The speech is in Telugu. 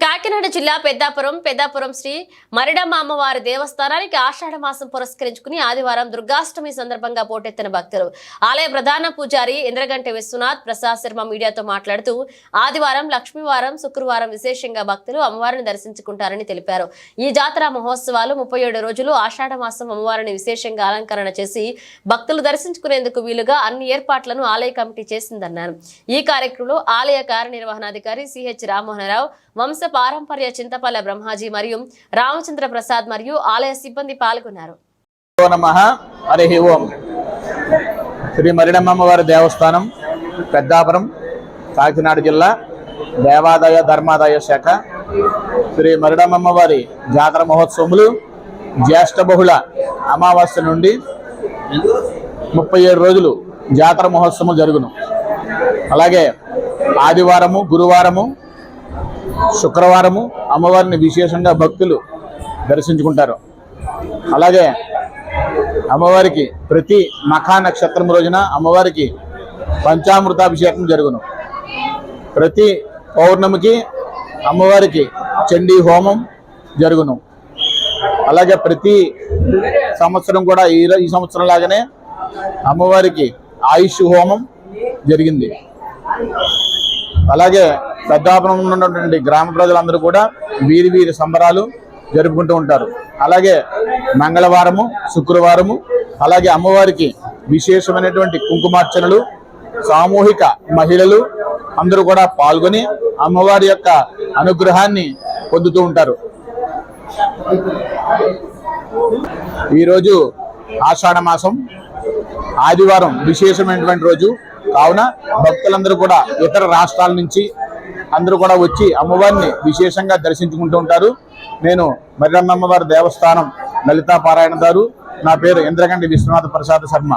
కాకినాడ జిల్లా పెద్దాపురం పెద్దాపురం శ్రీ మరిడమ్మ అమ్మవారి దేవస్థానానికి ఆషాఢ మాసం పురస్కరించుకుని ఆదివారం దుర్గాష్టమి సందర్భంగా పోటెత్తిన భక్తులు. ఆలయ ప్రధాన పూజారి ఇంద్రగంట విశ్వనాథ్ ప్రసాద్ శర్మ మీడియాతో మాట్లాడుతూ ఆదివారం లక్ష్మీవారం శుక్రవారం విశేషంగా భక్తులు అమ్మవారిని దర్శించుకుంటారని తెలిపారు. ఈ జాతర మహోత్సవాలు ముప్పై ఏడు రోజులు ఆషాఢ మాసం అమ్మవారిని విశేషంగా అలంకరణ చేసి భక్తులు దర్శించుకునేందుకు వీలుగా అన్ని ఏర్పాట్లను ఆలయ కమిటీ చేసిందన్నారు. ఈ కార్యక్రమంలో ఆలయ కార్యనిర్వహణాధికారి సిహెచ్ రామ్మోహనరావు వంశ పారంపర్య చింతపల్ల బ్రహ్మాజీ మరియు రామచంద్ర ప్రసాద్ మరియు ఆలయ సిబ్బంది పాల్గొన్నారు. హరి ఓం. శ్రీ మరిడమ్మ వారి దేవస్థానం పెద్దాపురం కాకినాడ జిల్లా దేవాదాయ ధర్మాదాయ శాఖ. శ్రీ మరిడమ్మ వారి జాతర మహోత్సవములు జ్యేష్ఠ బహుళ అమావాస్య నుండి ముప్పై ఏడు రోజులు జాతర మహోత్సవం జరుగును. అలాగే ఆదివారము గురువారము శుక్రవారము అమ్మవారిని విశేషంగా భక్తులు దర్శించుకుంటారు. అలాగే అమ్మవారికి ప్రతి మఖా నక్షత్రం రోజున అమ్మవారికి పంచామృతాభిషేకం జరుగును. ప్రతి పౌర్ణమికి అమ్మవారికి చండీ హోమం జరుగును. అలాగే ప్రతి సంవత్సరం కూడా ఈ ఈ సంవత్సరం లాగానే అమ్మవారికి ఆయుష్ హోమం జరిగింది. అలాగే పెద్దాపురం ఉన్నటువంటి గ్రామ ప్రజలందరూ కూడా వీరి వీరి సంబరాలు జరుపుకుంటూ ఉంటారు. అలాగే మంగళవారము శుక్రవారము అలాగే అమ్మవారికి విశేషమైనటువంటి కుంకుమార్చనలు సామూహిక మహిళలు అందరూ కూడా పాల్గొని అమ్మవారి యొక్క అనుగ్రహాన్ని పొందుతూ ఉంటారు. ఈరోజు ఆషాఢ మాసం ఆదివారం విశేషమైనటువంటి రోజు. కావున భక్తులందరూ కూడా ఇతర రాష్ట్రాల నుంచి అందరూ కూడా వచ్చి అమ్మవారిని విశేషంగా దర్శించుకుంటూ ఉంటారు. నేను మర్రమ్మవారి దేవస్థానం లలితా పారాయణదారు నా పేరు ఇంద్రగంటి విశ్వనాథ ప్రసాద్ శర్మ.